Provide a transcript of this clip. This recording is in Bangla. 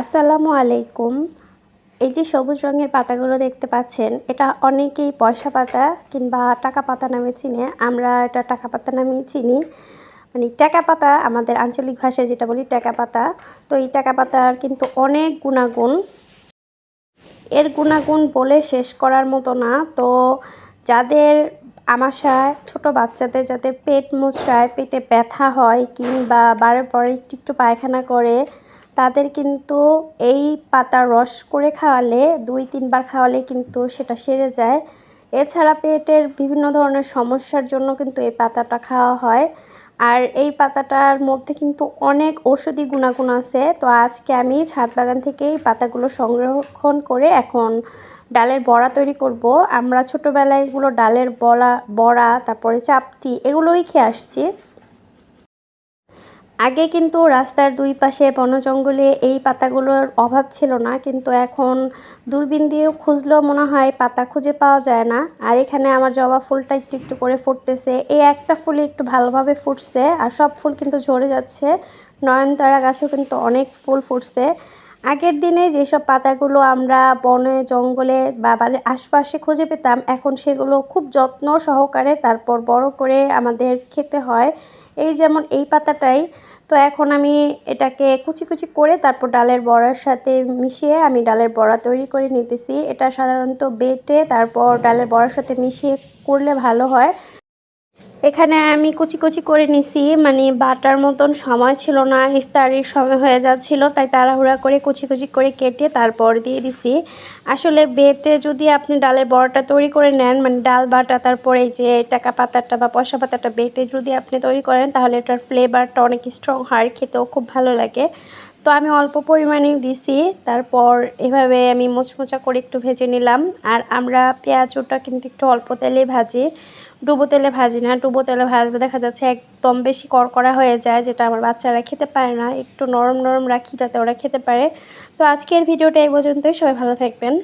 আসসালামু আলাইকুম। এই যে সবুজ রঙের পাতাগুলো দেখতে পাচ্ছেন, এটা অনেকেই পয়সা পাতা কিংবা টাকা পাতা নামে চিনে। আমরা এটা টাকা পাতা নামেই চিনি। মানে টাকা পাতা, আমাদের আঞ্চলিক ভাষায় যেটা বলি টাকা পাতা। তো এই টাকা পাতার কিন্তু অনেক গুণাগুণ। এর গুণাগুণ বলে শেষ করার মতো না। তো যাদের আমাশায়, ছোট বাচ্চাদের যাদের পেট মুচড়ায়, পেটে ব্যথা হয় কিংবা বারে পরে একটু একটু পায়খানা করে তাদের কিন্তু এই পাতার রস করে খাওয়ালে, দুই, তিনবার খাওয়ালে কিন্তু সেটা সেরে যায়। এছাড়া পেটের বিভিন্ন ধরনের সমস্যার জন্য কিন্তু এই পাতাটা খাওয়া হয়। আর এই পাতাটার মধ্যে কিন্তু অনেক ঔষধি গুণাগুণ আছে। তো আজকে আমি ছাদ বাগান থেকে এই পাতাগুলো সংরক্ষণ করে এখন ডালের বড়া তৈরি করব। আমরা ছোটোবেলায় এগুলো ডালের বড়া বড়া, তারপরে চাপটি এগুলোই খেয়ে আসছি। আগে কিন্তু রাস্তার দুই পাশে বন জঙ্গলে এই পাতাগুলোর অভাব ছিল না, কিন্তু এখন দূরবীন দিয়েও খুঁজলেও মনে হয় পাতা খুঁজে পাওয়া যায় না। আর এখানে আমার জবা ফুলটা একটু একটু করে ফুটতেছে। এই একটা ফুলই একটু ভালোভাবে ফুটছে আর সব ফুল কিন্তু ঝরে যাচ্ছে। নয়নতারা গাছেও কিন্তু অনেক ফুল ফুটছে। আগের দিনে যেসব পাতাগুলো আমরা বনে, জঙ্গলে বা বাড়ির আশপাশে খুঁজে পেতাম, এখন সেগুলো খুব যত্ন সহকারে তারপর বড় করে আমাদের খেতে হয়। এই যেমন এই পাতাটাই তো এখন আমি এটাকে কুচি কুচি করে তারপর ডালের বড়ার সাথে মিশিয়ে আমি ডালের বড়া তৈরি করে নিতেছি। এটা সাধারণত বেটে তারপর ডালের বড়ার সাথে মিশিয়ে করলে ভালো হয়। এখানে আমি কুচি কুচি করে নিছি মানে বাটার মতন সময় ছিল না, ইফতারির সময় হয়ে যাচ্ছিল, তাই তাড়াহুড়া করে কুচি কুচি করে কেটে তারপর দিয়ে দিছি। আসলে বেটে যদি আপনি ডালের বড়াটা তৈরি করে নেন মানে ডাল, বাটা, তারপরে যে টাকা পাতাটা বা পয়সা পাতাটা বেটে যদি আপনি তৈরি করেন, তাহলে এটার ফ্লেভারটা অনেক স্ট্রং হয় খেতেও খুব ভালো লাগে। তো আমি অল্প পরিমাণে দিছি। তারপর এভাবে আমি মোচমোচা করে একটু ভেজে নিলাম। আর আমরা পেঁয়াজটা কিন্তু একটু অল্প তেলে ভাজি। ডুবো তেলে ভাজি না, ডুবো তেলে ভাজলে দেখা যাচ্ছে একদম বেশি কড়কড়া হয়ে যায়, যেটা আমার বাচ্চারা খেতে পারে না। একটু নরম নরম রাখি যাতে ওরা খেতে পারে। তো আজকের ভিডিওটা এই পর্যন্তই। সবাই ভালো থাকবেন।